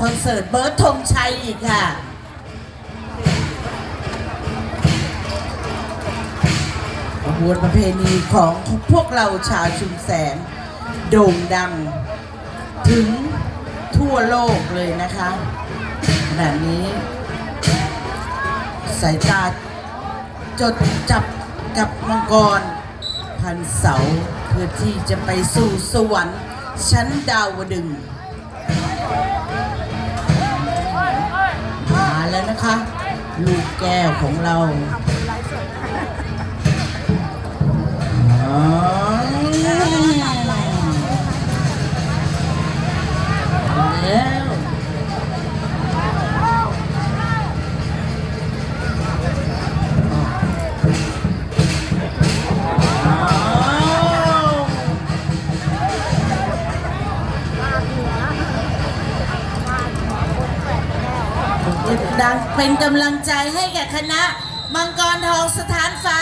คอนเสิร์ตเบิร์ดธงชัยอีกค่ะ ขบวนประเพณีของพวกเราชาวชุมแสงโด่งดัง ถึงทั่วโลกเลยนะคะขณะนี้ สายตาจดจับกับมังกร พันเสาเพื่อที่จะไปสู่สวรรค์ชั้นดาวดึง แล้วนะคะ ลูกแก้วของเราอ๋อ ดังเป็นกำลังใจให้แก่คณะ มังกรทองสถานฟ้า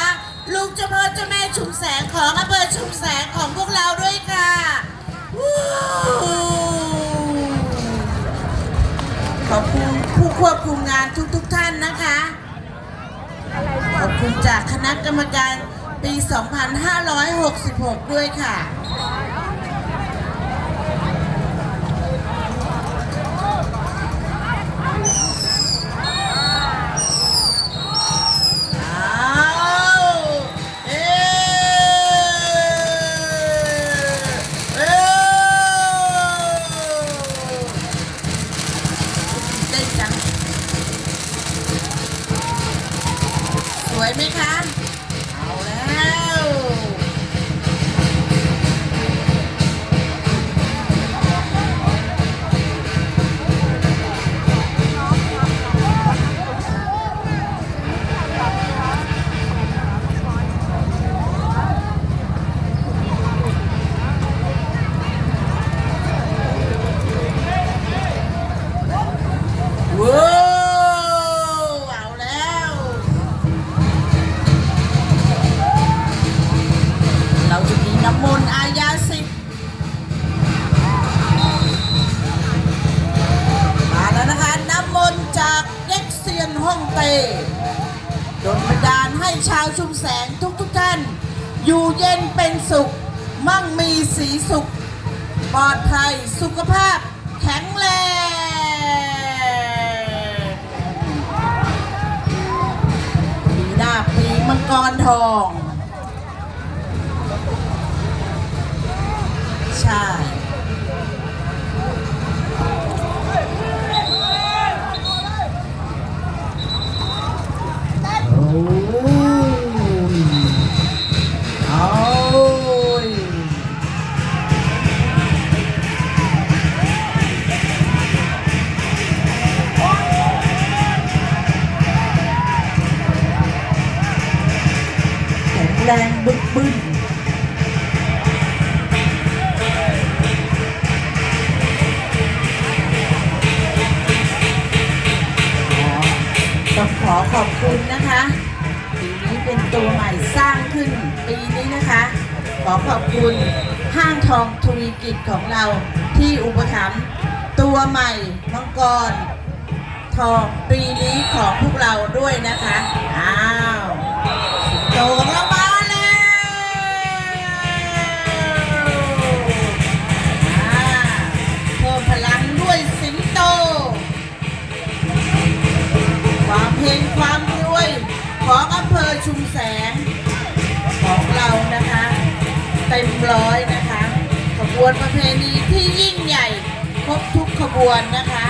ลูกเจ้าพ่อเจ้าแม่ชุมแสงของอำเภอชุมแสงของพวกเราด้วยค่ะขอบคุณผู้ควบคุมงานทุกๆทท่านนะคะ ขอบคุณจากคณะกรรมการปี 2566 ด้วยค่ะ เราจะมีน้ำมนต์อายาสิทธิ์มาแล้วนะคะ น้ำมนต์จากเด็กเซียนฮ่องเต้ดลบันดาลให้ชาวชุมแสงทุกทุกท่าน อยู่เย็นเป็นสุข มั่งมีสีสุข ปลอดภัยสุขภาพแข็งแรงปีหน้าปีมังกรทอง แข็งแรงบึกบึนต้องขอขอบคุณนะคะปีนี้เป็นตัวใหม่สร้างขึ้นปีนี้นะคะ ขอขอบคุณห้างทองทวีกิจของเราที่อุปถัมภ์ตัวใหม่มังกรทองปีนี้ของพวกเราด้วยนะคะ อ้าว ของอำเภอชุมแสงของเรานะคะ เต็มร้อยนะคะ ขบวนประเพณีที่ยิ่งใหญ่ครบทุกขบวนนะคะ